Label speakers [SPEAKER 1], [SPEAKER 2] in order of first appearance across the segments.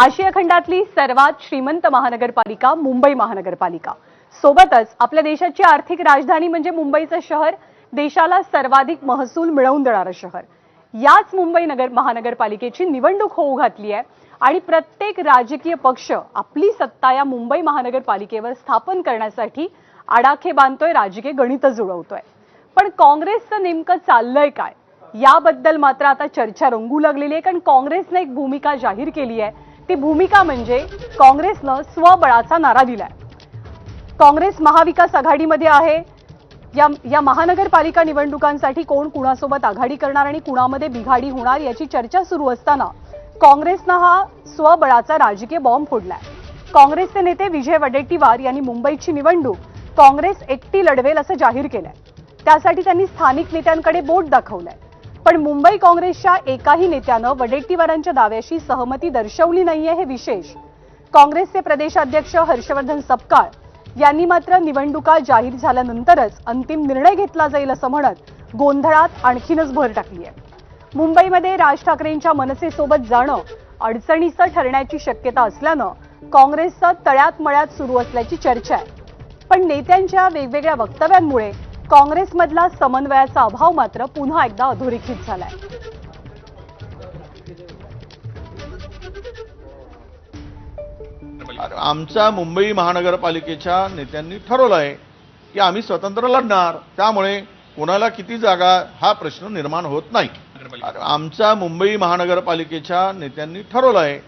[SPEAKER 1] आशिया खंडातली सर्वात श्रीमंत महानगरपालिका मुंबई महानगरपालिका. सोबतच आपल्या देशाची आर्थिक राजधानी म्हणजे मुंबईचं शहर देशाला सर्वाधिक महसूल मिळवून देणारं शहर. याच मुंबई नगर महानगरपालिकेची निवडणूक होऊ घातली आहे आणि प्रत्येक राजकीय पक्ष आपली सत्ता या मुंबई महानगरपालिकेवर स्थापन करण्यासाठी आडाखे बांधतोय राजकीय गणित जुळवतोय. पण काँग्रेसचं नेमकं चाललंय काय? याबद्दल मात्र आता चर्चा रंगू लागलेली आहे कारण काँग्रेसनं एक भूमिका जाहीर केली आहे. ती भूमिका म्हणजे काँग्रेसनं स्वबळाचा नारा दिलाय. काँग्रेस महाविकास आघाडीमध्ये आहे. या या महानगरपालिका निवडणुकांसाठी कोण कुणासोबत आघाडी करणार आणि कुणामध्ये बिघाडी होणार याची चर्चा सुरू असताना काँग्रेसनं हा स्वबळाचा राजकीय बॉम्ब फोडलाय. काँग्रेसचे नेते विजय वडेट्टीवार यांनी मुंबईची निवडणूक काँग्रेस एकटी लढवेल असं जाहीर केलंय. त्यासाठी त्यांनी स्थानिक नेत्यांकडे बोट दाखवलंय. पण मुंबई काँग्रेसच्या एकाही नेत्यानं वडेट्टीवारांच्या दाव्याशी सहमती दर्शवली नाहीये हे विशेष. काँग्रेसचे प्रदेशाध्यक्ष हर्षवर्धन सपकाळ यांनी मात्र निवडणुका जाहीर झाल्यानंतरच अंतिम निर्णय घेतला जाईल असं म्हणत गोंधळात आणखीनच भर टाकली आहे मुंबईमध्ये राज ठाकरेंच्या मनसेसोबत जाणं अडचणीचं ठरण्याची शक्यता असल्यानं काँग्रेसचं तळ्यात मळ्यात सुरू असल्याची चर्चा आहे. पण नेत्यांच्या वेगवेगळ्या वक्तव्यांमुळे काँग्रेसमधला समन्वयाचा अभाव मात्र पुन्हा एकदा अधोरेखित झालाय.
[SPEAKER 2] आमच्या मुंबई महानगरपालिकेच्या नेत्यांनी ठरवलं आहे की आम्ही स्वतंत्र लढणार. त्यामुळे कोणाला किती जागा हा प्रश्न निर्माण होत नाही. आमच्या मुंबई महानगरपालिकेच्या नेत्यांनी ठरवलं आहे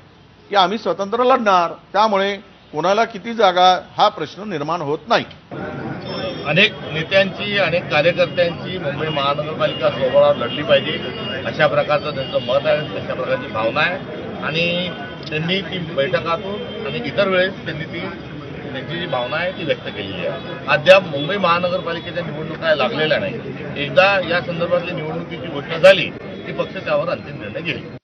[SPEAKER 2] की आम्ही स्वतंत्र लढणार. त्यामुळे कोणाला किती जागा हा प्रश्न निर्माण होत नाही.
[SPEAKER 3] अनेक नेत्यांची अनेक कार्यकर्त्यांची मुंबई महानगरपालिका सोबळावर लढली पाहिजे अशा प्रकारचं त्यांचं मत आहे अशा प्रकारची भावना आहे. आणि त्यांनी ती बैठकातून आणि इतर वेळेस त्यांनी ती त्यांची जी भावना आहे ती व्यक्त केलेली आहे. अद्याप मुंबई महानगरपालिकेच्या निवडणुका लागलेल्या नाही एकदा या संदर्भातली निवडणुकीची घोषणा झाली की पक्ष त्यावर अंतिम निर्णय घेईल.